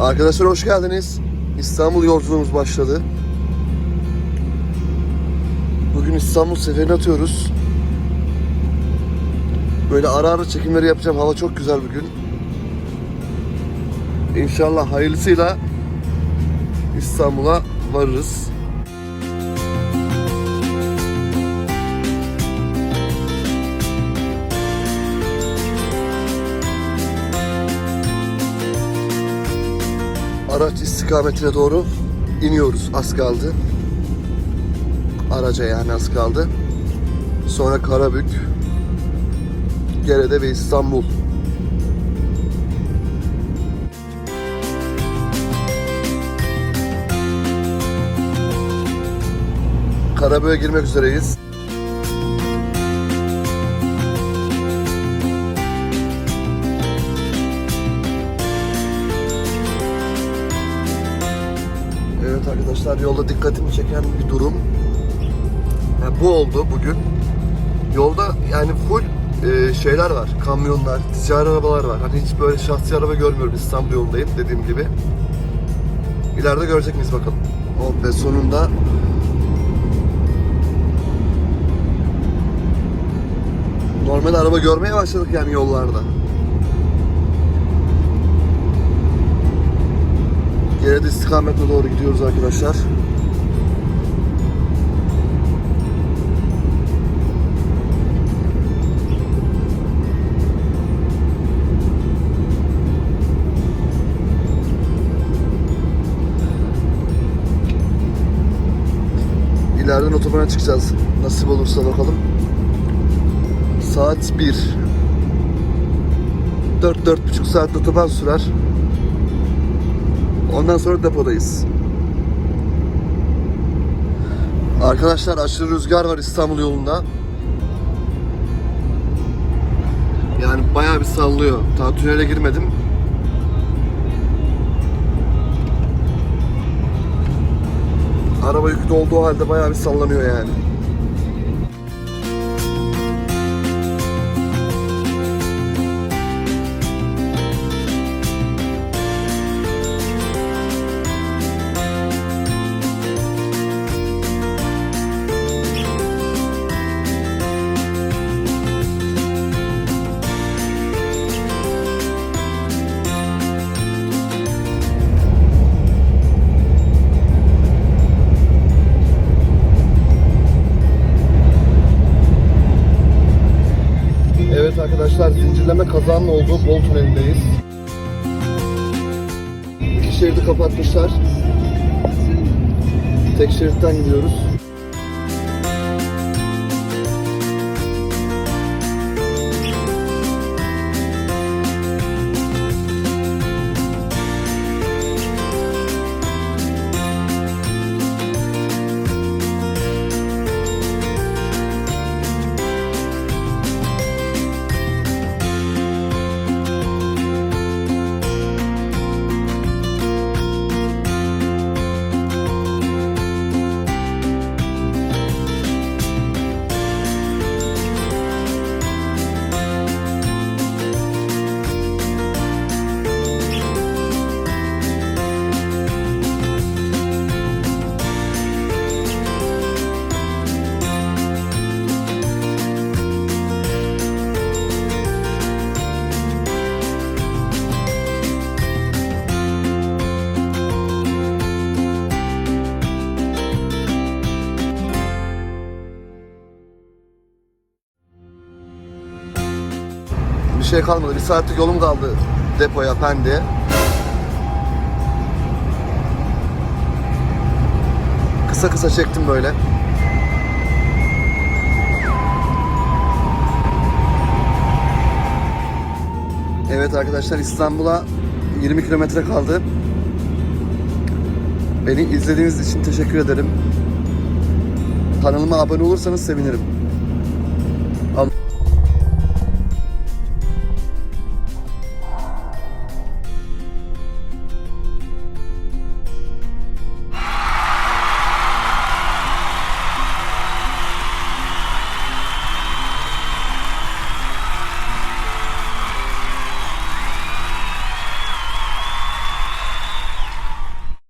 Arkadaşlar hoş geldiniz. İstanbul yolculuğumuz başladı. Bugün İstanbul seferini atıyoruz. Böyle ara ara çekimleri yapacağım. Hava çok güzel bugün. İnşallah hayırlısıyla İstanbul'a varırız. Araç istikametine doğru iniyoruz. Az kaldı. Araca yani az kaldı. Sonra Karabük, Gerede ve İstanbul. Karabük'e girmek üzereyiz. Arkadaşlar yolda dikkatimi çeken bir durum. Yani bu oldu bugün. Yolda yani full e, şeyler var. Kamyonlar, ticari arabalar var. Hani hiç böyle şahsi araba görmüyorum İstanbul yolundayım dediğim gibi. İleride görecek miyiz bakalım. Oh be sonunda Normal araba görmeye başladık yani yollarda. Geride istikametle doğru gidiyoruz arkadaşlar. İleriden otobana çıkacağız. Nasip olursa bakalım. Saat 1. 4-4,5 saat otoban sürer. Ondan sonra depodayız. Arkadaşlar aşırı rüzgar var İstanbul yolunda. Yani bayağı bir sallıyor. Daha tünele girmedim. Araba yüklü olduğu halde bayağı bir sallanıyor yani. Arkadaşlar zincirleme kazanın olduğu Bol Tüneli'ndeyiz. İki şeridi kapatmışlar. Tek şeritten gidiyoruz. Şey kalmadı. Bir saatlik yolum kaldı depoya, Pendik'e. Kısa kısa çektim böyle. Evet arkadaşlar İstanbul'a 20 kilometre kaldı. Beni izlediğiniz için teşekkür ederim. Kanalıma abone olursanız sevinirim.